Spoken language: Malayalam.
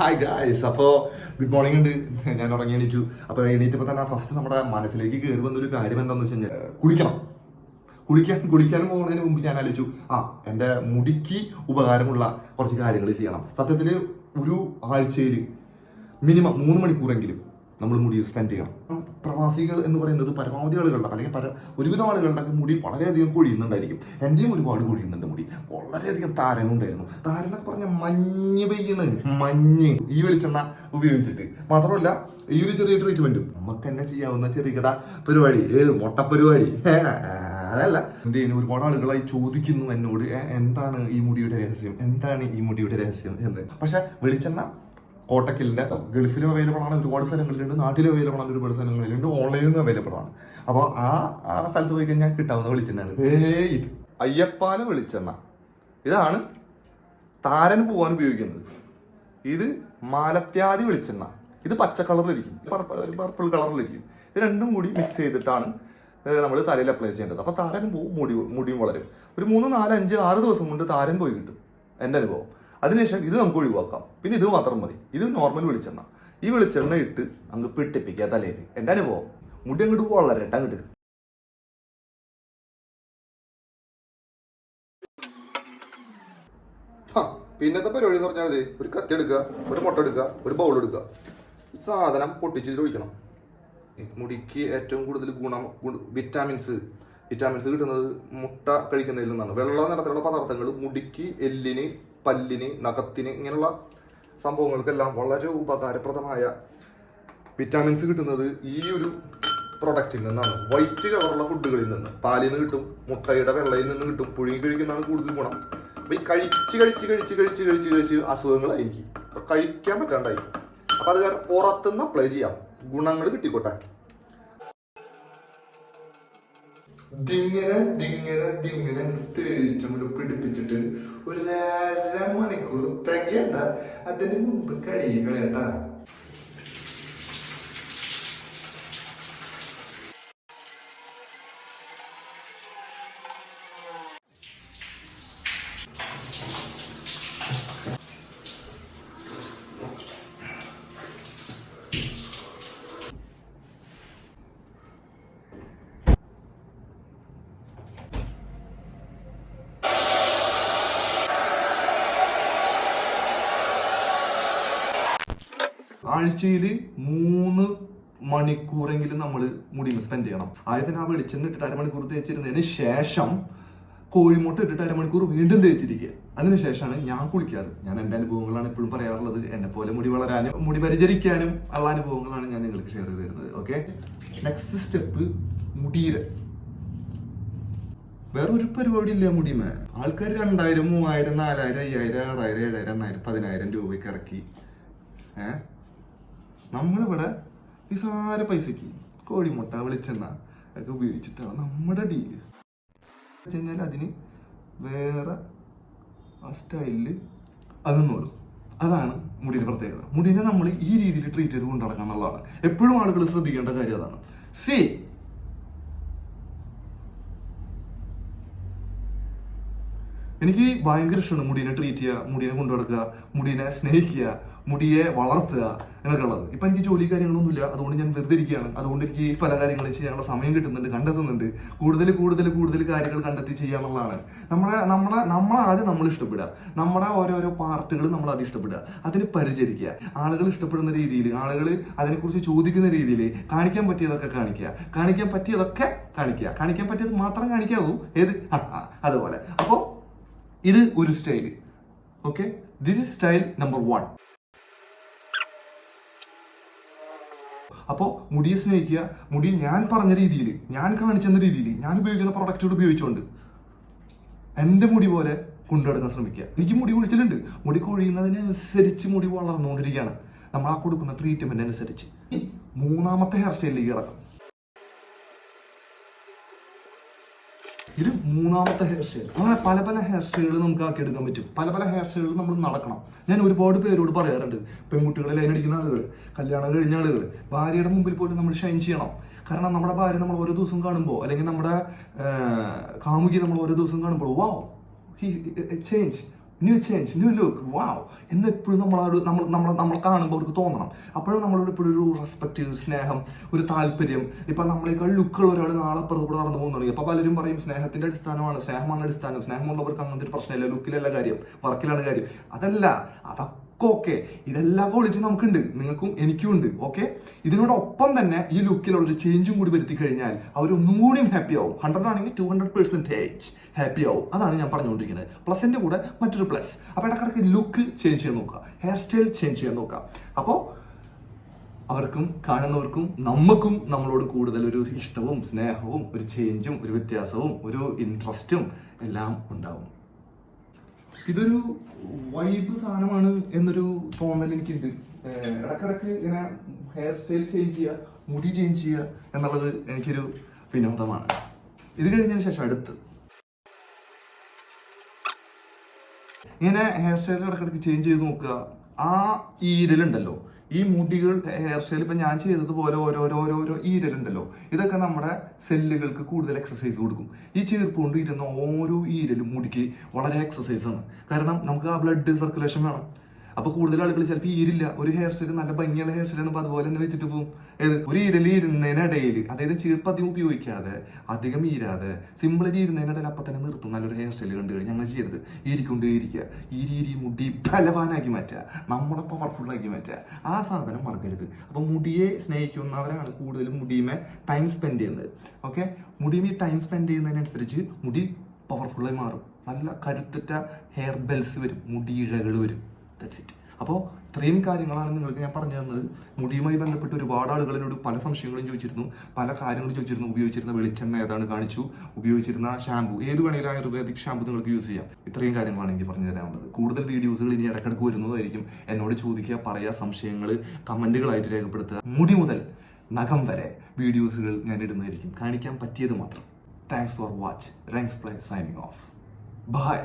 ഹായ് ഗായ്സ് അപ്പോൾ ഗുഡ് മോർണിംഗ് ഉണ്ട്. ഞാൻ ഉറങ്ങി എണീറ്റു. അപ്പോൾ എണീറ്റപ്പോൾ തന്നെ ഫസ്റ്റ് നമ്മുടെ മനസ്സിലേക്ക് കയറി വന്നൊരു കാര്യം എന്താണെന്ന് വെച്ച് കഴിഞ്ഞാൽ കുളിക്കണം. കുളിക്കാൻ കുളിക്കാൻ പോകുന്നതിന് മുമ്പ് ഞാൻ ആലോചിച്ചു ആ എന്റെ മുടിക്ക് ഉപകാരമുള്ള കുറച്ച് കാര്യങ്ങൾ ചെയ്യണം. സത്യത്തിൽ ഒരു ആഴ്ചയിൽ മിനിമം മൂന്ന് മണിക്കൂറെങ്കിലും നമ്മൾ മുടി സ്പെൻഡ് ചെയ്യണം. പ്രവാസികൾ എന്ന് പറയുന്നത് പരമാവധി ആളുകളുടെ അല്ലെങ്കിൽ പല ഒരുവിധം ആളുകളുടെ മുടി വളരെയധികം കൊഴിയുന്നുണ്ടായിരിക്കും. എന്റെയും ഒരുപാട് കൊഴിയുന്നുണ്ട് മുടി. വളരെയധികം താരനുണ്ടായിരുന്നു താരനൊക്കെ പറഞ്ഞ മഞ്ഞ് പെയ്യണ്. മഞ്ഞ്. ഈ വെളിച്ചെണ്ണ ഉപയോഗിച്ചിട്ട്. മാത്രമല്ല ഈ ഒരു ചെറിയ ട്രീറ്റ്മെന്റും നമുക്ക് തന്നെ ചെയ്യാവുന്ന ചെറിയ പരിപാടി. ഏത് മുട്ട പരിപാടി അതല്ല. എന്റെ ഒരുപാട് ആളുകളായി ചോദിക്കുന്നു എന്നോട് എന്താണ് ഈ മുടിയുടെ രഹസ്യം? എന്താണ് ഈ മുടിയുടെ രഹസ്യം? എന്ന്. പക്ഷെ വെളിച്ചെണ്ണ കോട്ടക്കലിന്റെ ഗൾഫിലും അവൈലബിൾ ആണ് ഒരുപാട് സ്ഥലങ്ങളിലുണ്ട് നാട്ടിലും അവൈലബിൾ ആണ് ഒരുപാട് സ്ഥലങ്ങളിലുണ്ട് ഓൺലൈനിലും അവൈലബിൾ ആണ്. അപ്പോൾ ആ ആ സ്ഥലത്ത് പോയി കഴിഞ്ഞാൽ കിട്ടാവുന്ന വെളിച്ചെണ്ണയാണ്. ഇത് അയ്യപ്പാല വെളിച്ചെണ്ണ. ഇതാണ് താരൻ പോവാൻ ഉപയോഗിക്കുന്നത്. ഇത് മാലത്യാദി വെളിച്ചെണ്ണ. ഇത് പച്ച കളറിലിരിക്കും. പർപ്പിൾ കളറിലിരിക്കും. ഇത് രണ്ടും കൂടി മിക്സ് ചെയ്തിട്ടാണ് നമ്മൾ തലയിൽ അപ്ലൈ ചെയ്യേണ്ടത്. അപ്പോൾ താരൻ പോവും മുടി മുടിയും വളരും. ഒരു മൂന്ന് നാല് അഞ്ച് ആറ് ദിവസം കൊണ്ട് താരൻ പോയി കിട്ടും. എന്റെ അനുഭവം. അതിനുശേഷം ഇത് നമുക്ക് ഒഴിവാക്കാം. പിന്നെ ഇത് മാത്രം മതി. ഇത് നോർമൽ വെളിച്ചെണ്ണ. ഈ വെളിച്ചെണ്ണ ഇട്ട് അങ്ങ് പെട്ടിപ്പിക്കുക തലയിൽ എന്റെ അനുഭവം? മുടി അങ്ങോട്ട് വളരട്ടെ അങ്ങോട്ട്. പിന്നത്തെ പരിപാടി എന്ന് പറഞ്ഞാൽ ഒരു കത്തി എടുക്കുക ഒരു മുട്ട എടുക്കുക ഒരു ബൗൾ എടുക്കുക. സാധനം പൊട്ടിച്ചിട്ട് ഒഴിക്കണം. മുടിക്ക് ഏറ്റവും കൂടുതൽ ഗുണം വിറ്റാമിൻസ് വിറ്റാമിൻസ് കിട്ടുന്നത് മുട്ട കഴിക്കുന്നതിൽ നിന്നാണ്. വെള്ള നിറത്തിലുള്ള പദാർത്ഥങ്ങൾ മുടിക്ക് എല്ലിന് പല്ലിന് നഖത്തിന് ഇങ്ങനെയുള്ള സംഭവങ്ങൾക്കെല്ലാം വളരെ ഉപകാരപ്രദമായ വിറ്റാമിൻസ് കിട്ടുന്നത് ഈ ഒരു പ്രൊഡക്റ്റിൽ നിന്നാണ്. വൈറ്റ് കളറുള്ള ഫുഡുകളിൽ നിന്ന്. പാലിൽ നിന്ന് കിട്ടും മുട്ടയുടെ വെള്ളയിൽ നിന്ന് കിട്ടും പുഴുങ്ങി കഴിക്കുന്നതാണ് കൂടുതൽ ഗുണം. അപ്പോൾ ഈ കഴിച്ച് കഴിച്ച് കഴിച്ച് കഴിച്ച് കഴിച്ച് കഴിച്ച് അസുഖങ്ങളായിരിക്കും. കഴിക്കാൻ പറ്റാണ്ടായി. അപ്പോൾ അത് കാരണം പുറത്തുനിന്ന് അപ്ലൈ ചെയ്യാം. ഗുണങ്ങൾ കിട്ടിക്കോട്ടെ. ദിങ്ങനെ ദിങ്ങനെ ദിങ്ങനെ തേച്ചങ്ങോട്ട് പിടിപ്പിച്ചിട്ട് ഒരു അര മണിക്കൂർ തികയണ്ട. അതിന് മുമ്പ് കഴുകി കളയണ്ട ആഴ്ചയിൽ മൂന്ന് മണിക്കൂറെങ്കിലും നമ്മൾ മുടിയിൽ സ്പെൻഡ് ചെയ്യണം. ആദ്യം ആ വെളിച്ചെണ്ണ ഇട്ടിട്ട് അരമണിക്കൂർ തേച്ചിരുന്നതിന് ശേഷം കോഴിമുട്ട ഇട്ടിട്ട് അരമണിക്കൂർ വീണ്ടും തേച്ചിരിക്കുക. അതിനുശേഷമാണ് ഞാൻ കുളിക്കാറ്. ഞാൻ എന്റെ അനുഭവങ്ങളാണ് എപ്പോഴും പറയാറുള്ളത്. എന്നെ പോലെ മുടി വളരാനും മുടി പരിചരിക്കാനും ഉള്ള അനുഭവങ്ങളാണ് ഞാൻ നിങ്ങൾക്ക് ഷെയർ ചെയ്ത് തരുന്നത്. ഓക്കെ നെക്സ്റ്റ് സ്റ്റെപ്പ് മുടിയിൽ വേറൊരു പരിപാടി ഇല്ല മുടിമേ. ആൾക്കാർ രണ്ടായിരം മൂവായിരം നാലായിരം അയ്യായിരം ആറായിരം ഏഴായിരം എണ്ണായിരം പതിനായിരം രൂപയ്ക്ക് ഇറക്കി. ഏ? നമ്മളിവിടെ നിസാര പൈസക്ക് കോഴിമുട്ട വെളിച്ചെണ്ണ ഒക്കെ ഉപയോഗിച്ചിട്ടാണ് നമ്മുടെ ഡീൽ വെച്ച് കഴിഞ്ഞാൽ അതിന് വേറെ ആ സ്റ്റൈലിൽ അത് നിന്നോളും അതാണ് മുടിയുടെ പ്രത്യേകത. മുടിനെ നമ്മൾ ഈ രീതിയിൽ ട്രീറ്റ് ചെയ്ത് കൊണ്ടു നടക്കണം എപ്പോഴും ആളുകൾ ശ്രദ്ധിക്കേണ്ട കാര്യം അതാണ്. സേ എനിക്ക് ഭയങ്കര ഇഷ്ടമാണ് മുടീനെ ട്രീറ്റ് ചെയ്യുക മുടീനെ കൊണ്ടു നടക്കുക മുടീനെ സ്നേഹിക്കുക മുടിയെ വളർത്തുക എന്നൊക്കെ ഉള്ളത്. ഇപ്പൊ എനിക്ക് ജോലി കാര്യങ്ങളൊന്നുമില്ല. അതുകൊണ്ട് ഞാൻ വെറുതെ ഇരിക്കുകയാണ്. അതുകൊണ്ട് എനിക്ക് പല കാര്യങ്ങളും ചെയ്യാനുള്ള സമയം കിട്ടുന്നുണ്ട് കണ്ടെത്തുന്നുണ്ട്. കൂടുതൽ കൂടുതൽ കൂടുതൽ കാര്യങ്ങൾ കണ്ടെത്തി ചെയ്യാന്നുള്ളതാണ്. നമ്മളെ നമ്മളെ നമ്മളെ ആദ്യം നമ്മൾ ഇഷ്ടപ്പെടുക. നമ്മുടെ ഓരോരോ പാർട്ടുകൾ നമ്മൾ അത് ഇഷ്ടപ്പെടുക. അതിന് പരിചരിക്കുക. ആളുകൾ ഇഷ്ടപ്പെടുന്ന രീതിയിൽ ആളുകൾ അതിനെക്കുറിച്ച് ചോദിക്കുന്ന രീതിയിൽ കാണിക്കാൻ പറ്റിയതൊക്കെ കാണിക്കുക. കാണിക്കാൻ പറ്റിയതൊക്കെ കാണിക്കുക. കാണിക്കാൻ പറ്റിയത് മാത്രം കാണിക്കാവൂ. ഏത്? അതുപോലെ. അപ്പോൾ ഇത് ഒരു style okay this is style number one അപ്പോൾ മുടിയെ സ്നേഹിക്കുക മുടി ഞാൻ പറഞ്ഞ രീതിയിൽ ഞാൻ കാണിച്ചെന്ന രീതിയിൽ ഞാൻ ഉപയോഗിക്കുന്ന പ്രൊഡക്റ്റുകൾ ഉപയോഗിച്ചുകൊണ്ട് എന്റെ മുടി പോലെ കൊണ്ടുനടക്കാൻ ശ്രമിക്കുക. എനിക്ക് മുടി കുഴിച്ചിലുണ്ട്. മുടി കൊഴിയുന്നതിനനുസരിച്ച് മുടി വളർന്നുകൊണ്ടിരിക്കുകയാണ്. നമ്മൾ ആ കൊടുക്കുന്ന ട്രീറ്റ്മെന്റ് അനുസരിച്ച്. മൂന്നാമത്തെ ഹെയർ സ്റ്റൈലിലേക്ക് കിടക്കാം. ഇത് മൂന്നാമത്തെ ഹെയർ സ്റ്റൈൽ അങ്ങനെ പല പല ഹെയർ സ്റ്റൈലുകൾ നമുക്ക് ആക്കി എടുക്കാൻ പറ്റും. പല പല ഹെയർ സ്റ്റൈലുകൾ നമ്മൾ നടക്കണം. ഞാൻ ഒരുപാട് പേരോട് പറയാറുണ്ട്. പെൺകുട്ടികളെ ലൈൻ അടിക്കുന്ന ആളുകൾ കല്യാണം കഴിഞ്ഞ ആളുകൾ ഭാര്യയുടെ മുമ്പിൽ പോലും നമ്മൾ ഷൈൻ ചെയ്യണം. കാരണം നമ്മുടെ ഭാര്യ നമ്മൾ ഓരോ ദിവസം കാണുമ്പോൾ അല്ലെങ്കിൽ നമ്മുടെ കാമുകി നമ്മൾ ഓരോ ദിവസം കാണുമ്പോൾ വാ change new change new look wow എന്ന് എപ്പോഴും നമ്മളോട് നമ്മൾ നമ്മൾ നമ്മൾ കാണുമ്പോൾ അവർക്ക് തോന്നണം. അപ്പോഴും നമ്മളോട് എപ്പോഴും ഒരു റെസ്പെക്റ്റ് സ്നേഹം ഒരു താല്പര്യം. ഇപ്പം നമ്മളേക്കാൾ ലുക്കുള്ള ഒരാൾ നാളെ അപ്പുറത്ത് കൂടെ നടന്നു പോകുന്നുണ്ട്. അപ്പോൾ പലരും പറയും സ്നേഹത്തിന്റെ അടിസ്ഥാനമാണ് സ്നേഹമാണ് അടിസ്ഥാനം. സ്നേഹമുള്ളവർക്ക് അങ്ങനത്തെ ഒരു പ്രശ്നമില്ല. ലുക്കിലല്ല കാര്യം. വർക്കിലാണ് കാര്യം. അതല്ല അതൊക്കെ ഓക്കെ ഇതെല്ലാ ക്വാളിറ്റി നമുക്കുണ്ട്. നിങ്ങൾക്കും എനിക്കും ഉണ്ട് ഓക്കെ ഇതിനോടൊപ്പം തന്നെ ഈ ലുക്കിലുള്ള ചേഞ്ചും കൂടി വരുത്തി കഴിഞ്ഞാൽ അവരൊന്നും കൂടിയും ഹാപ്പി ആവും. ഹൺഡ്രഡ് ആണെങ്കിൽ ടു ഹൺഡ്രഡ് പെർസെന്റേജ് ഹാപ്പി ആവും. അതാണ് ഞാൻ പറഞ്ഞുകൊണ്ടിരിക്കുന്നത്. പ്ലസിന്റെ കൂടെ മറ്റൊരു പ്ലസ് അപ്പോൾ ഇടക്കിടക്ക് ലുക്ക് ചേഞ്ച് ചെയ്യാൻ നോക്കുക. ഹെയർ സ്റ്റൈൽ ചേഞ്ച് ചെയ്യാൻ നോക്കുക. അപ്പോൾ അവർക്കും കാണുന്നവർക്കും നമുക്കും നമ്മളോട് കൂടുതൽ ഒരു ഇഷ്ടവും സ്നേഹവും ഒരു ചേഞ്ചും ഒരു വ്യത്യാസവും ഒരു ഇൻട്രസ്റ്റും എല്ലാം ഉണ്ടാവും. ഇതൊരു വൈബ് സാധനമാണ് എന്നൊരു തോന്നൽ എനിക്കുണ്ട്. ഇടക്കിടക്ക് ഇങ്ങനെ ഹെയർ സ്റ്റൈൽ ചേഞ്ച് ചെയ്യുക മുടി ചേഞ്ച് ചെയ്യുക എന്നുള്ളത് എനിക്കൊരു വിനോദമാണ്. ഇത് കഴിഞ്ഞതിന് ശേഷം അടുത്ത്. ഇങ്ങനെ ഹെയർ സ്റ്റൈൽ ഇടക്കിടക്ക് ചേഞ്ച് ചെയ്ത് നോക്കുക ആ ഈരലുണ്ടല്ലോ ഈ മുടികൾ ഹെയർ സ്റ്റൈൽ ഇപ്പം ഞാൻ ചെയ്തതുപോലെ ഓരോരോ ഓരോരോ ഈരലുണ്ടല്ലോ. ഇതൊക്കെ നമ്മുടെ സെല്ലുകൾക്ക് കൂടുതൽ എക്സസൈസ് കൊടുക്കും. ഈ ചീർപ്പ് കൊണ്ട് ഇരുന്ന ഓരോ ഈരലും മുടിക്ക് വളരെ എക്സസൈസ് ആണ്. കാരണം നമുക്ക് ആ ബ്ലഡ് സർക്കുലേഷൻ വേണം. അപ്പൊ കൂടുതൽ ആളുകൾ ചിലപ്പോൾ ഈരില്ല. ഒരു ഹെയർ സ്റ്റൈൽ നല്ല ഭംഗിയുള്ള ഹെയർ സ്റ്റൈൽ ആണ് അതുപോലെ തന്നെ വെച്ചിട്ട് പോകും ഏത്? ഒരു ഈരൽ ഇരുന്നതിനിടയിൽ അതായത് ചീർപ്പ് അധികം ഉപയോഗിക്കാതെ അധികം ഈരാതെ സിമ്പിൾ ഇരുന്നതിനിടയിൽ അപ്പം തന്നെ നിർത്തും. നല്ലൊരു ഹെയർ സ്റ്റൈൽ കണ്ടു കഴിഞ്ഞാൽ അങ്ങനെ ചെയ്യരുത്. ഈരിക്കൊണ്ട് ഇരിക്കുക ഈരി ഈരി മുടി ബലവാനാക്കി മാറ്റുക. നമ്മുടെ പവർഫുള്ളാക്കി മാറ്റുക. ആ സാധനം മറക്കരുത്. അപ്പൊ മുടിയെ സ്നേഹിക്കുന്നവരാണ് കൂടുതലും മുടിയുമേ ടൈം സ്പെൻഡ് ചെയ്യുന്നത്. ഓക്കെ മുടിയും ഈ ടൈം സ്പെൻഡ് ചെയ്യുന്നതിനനുസരിച്ച് മുടി പവർഫുള്ളായി മാറും. നല്ല കരുത്തുറ്റ ഹെയർ ബെൽസ് വരും. മുടിയിഴകൾ വരും. ദാറ്റ്സ് ഇറ്റ് അപ്പോൾ ഇത്രയും കാര്യങ്ങളാണ് നിങ്ങൾക്ക് ഞാൻ പറഞ്ഞു തന്നത്. മുടിയുമായി ബന്ധപ്പെട്ട് ഒരുപാട് ആളുകൾ എന്നോട് പല സംശയങ്ങളും ചോദിച്ചിരുന്നു. പല കാര്യങ്ങളും ചോദിച്ചിരുന്നു. ഉപയോഗിച്ചിരുന്ന വെളിച്ചെണ്ണ ഏതാണ് കാണിച്ചു? ഉപയോഗിച്ചിരുന്ന ഷാമ്പു ഏത് വേണമെങ്കിലും ആയുർവേദിക് ഷാമ്പു നിങ്ങൾക്ക് യൂസ് ചെയ്യാം. ഇത്രയും കാര്യങ്ങളാണ് എനിക്ക് പറഞ്ഞു തരാനുള്ളത്. കൂടുതൽ വീഡിയോസുകൾ ഇനി ഇടക്കിടക്ക് വരുന്നതായിരിക്കും. എന്നോട് ചോദിക്കുക പറയുക സംശയങ്ങൾ കമന്റുകളായിട്ട് രേഖപ്പെടുത്തുക. മുടി മുതൽ നഖം വരെ വീഡിയോസുകൾ ഞാൻ ഇടുന്നതായിരിക്കും. കാണിക്കാൻ പറ്റിയത് മാത്രം. Thanks for watch thanks play signing off bye